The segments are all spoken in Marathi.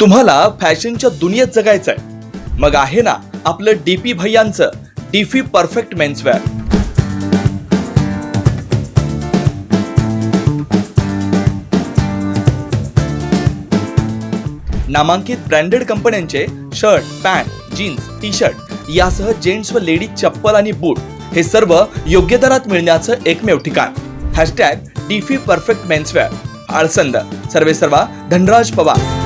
तुम्हाला फॅशनच्या दुनियेत जगायचंय. मग आहे ना आपलं डीपी भैयांचं डीफी परफेक्ट मेन्सवेअर नामांकित ब्रँडेड कंपन्यांचे shirt pant jeans T shirt यासह जेंट्स व लेडीज चप्पल आणि बूट हे सर्व योग्य दरात मिळण्याचं एकमेव ठिकाण. Hashtag DP perfect menswear Alsand. सर्वे सर्वा धनराज पवार.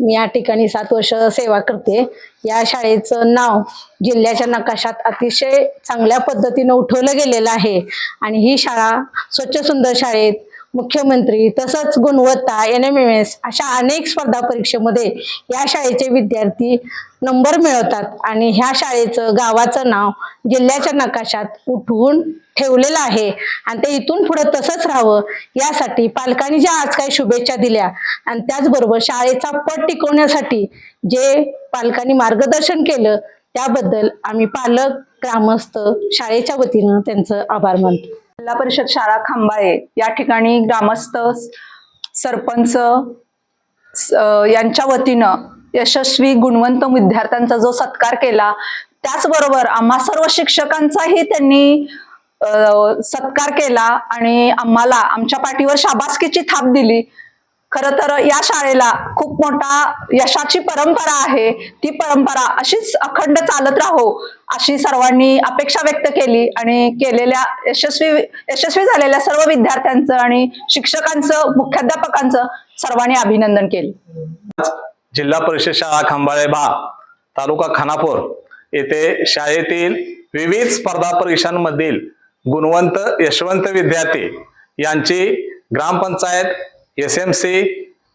मी या ठिकाणी सात वर्ष सेवा करते. या शाळेचं नाव जिल्ह्याच्या नकाशात अतिशय चांगल्या पद्धतीनं उठवलं गेलेलं आहे. आणि ही शाळा स्वच्छ सुंदर शाळेत मुख्यमंत्री तसंच गुणवत्ता एन एम एम एस अशा अनेक स्पर्धा परीक्षेमध्ये या शाळेचे विद्यार्थी नंबर मिळवतात आणि ह्या शाळेचं गावाचं नाव जिल्ह्याच्या नकाशात उठवून ठेवलेलं आहे. आणि ते इथून पुढे तसंच राहावं यासाठी पालकांनी ज्या आज काही शुभेच्छा दिल्या आणि त्याचबरोबर शाळेचा पट टिकवण्यासाठी जे पालकांनी मार्गदर्शन केलं त्याबद्दल आम्ही पालक ग्रामस्थ शाळेच्या वतीनं त्यांचं आभार मानतो. जिल्हा परिषद शाळा खांबाळे या ठिकाणी ग्रामस्थ सरपंच यांच्या वतीनं यशस्वी गुणवंत विद्यार्थ्यांचा जो सत्कार केला त्याचबरोबर आम्हा सर्व शिक्षकांचाही त्यांनी सत्कार केला आणि आम्हाला आमच्या पाठीवर शाबासकीची थाप दिली. खर तर या शाळेला खूप मोठा यशाची परंपरा आहे. ती परंपरा अशीच अखंड चालत राहो अशी सर्वांनी अपेक्षा व्यक्त केली आणि केलेल्या यशस्वी यशस्वी झालेल्या सर्व विद्यार्थ्यांचं आणि शिक्षकांचं मुख्याध्यापकांचं सर्वांनी अभिनंदन केलं. जिल्हा परिषद शाळा खंबाळे भा तालुका खानापूर येथे शाळेतील विविध स्पर्धा परीक्षांमधील गुणवंत यशवंत विद्यार्थी यांची ग्रामपंचायत एस एम सी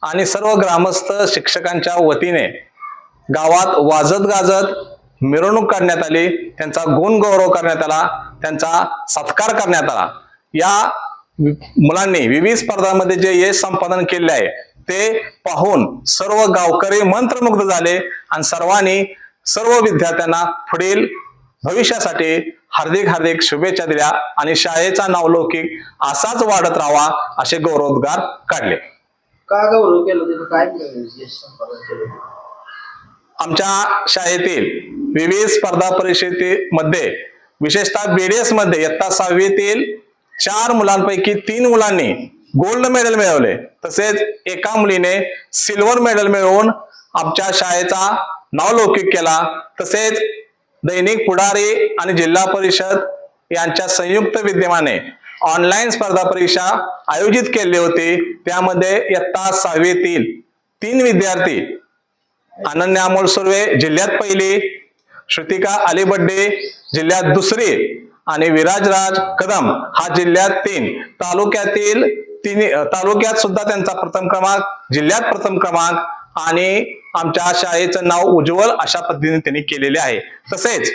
आणि सर्व ग्रामस्थ शिक्षकांच्या वतीने गावात वाजत गाजत मिरवणूक काढण्यात आली त्यांचा गुणगौरव करण्यात आला त्यांचा सत्कार करण्यात आला. या मुलांनी विविध स्पर्धांमध्ये जे यश संपादन केले आहे ते पाहून सर्व गावकरी मंत्रमुग्ध झाले आणि सर्वांनी सर्व विद्यार्थ्यांना पुढील भविष्यासाठी हार्दिक हार्दिक शुभेच्छा दिल्या आणि शाळेचा नावलौकिक असाच वाढत राहावा असे गौरवोद्गार काढले. का गौरव केलं त्याचं काय आमच्या शाळेतील विविध स्पर्धा परीक्षेमध्ये विशेषतः बीडीएसमध्ये इयत्ता सहावीतील चार मुलांपैकी तीन मुलांनी गोल्ड मेडल मिळवले. तसेच एका मुलीने सिल्वर मेडल मिळवून आमच्या शाळेचा नावलौकिक केला. तसेच दैनिक पुढारी आणि जिल्हा परिषद यांच्या संयुक्त विद्यमाने ऑनलाईन स्पर्धा परीक्षा आयोजित केली होती. त्यामध्ये इयत्ता सहावीतील तीन विद्यार्थी अनन्या अमोल सुर्वे जिल्ह्यात पहिली श्रुतिका अलीबड्डे जिल्ह्यात दुसरी आणि विराजराज कदम हा जिल्ह्यात तीन. तालुक्यातील तीन तालुक्यात सुद्धा त्यांचा प्रथम क्रमांक जिल्ह्यात प्रथम क्रमांक आणि आमच्या शाळेचं नाव उज्ज्वल अशा पद्धतीने त्यांनी केलेले आहे. तसेच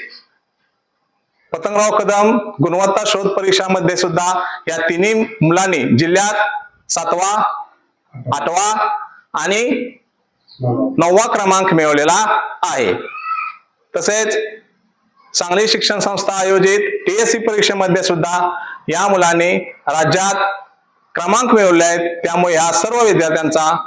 पतंगराव कदम गुणवत्ता शोध परीक्षामध्ये सुद्धा या तिन्ही मुलांनी जिल्ह्यात सातवा आठवा आणि नववा क्रमांक मिळवलेला आहे. तसेच सांगली शिक्षण संस्था आयोजित टीएससी परीक्षेमध्ये सुद्धा या मुलांनी राज्यात क्रमांक मिळवले आहेत. त्यामुळे या सर्व विद्यार्थ्यांचा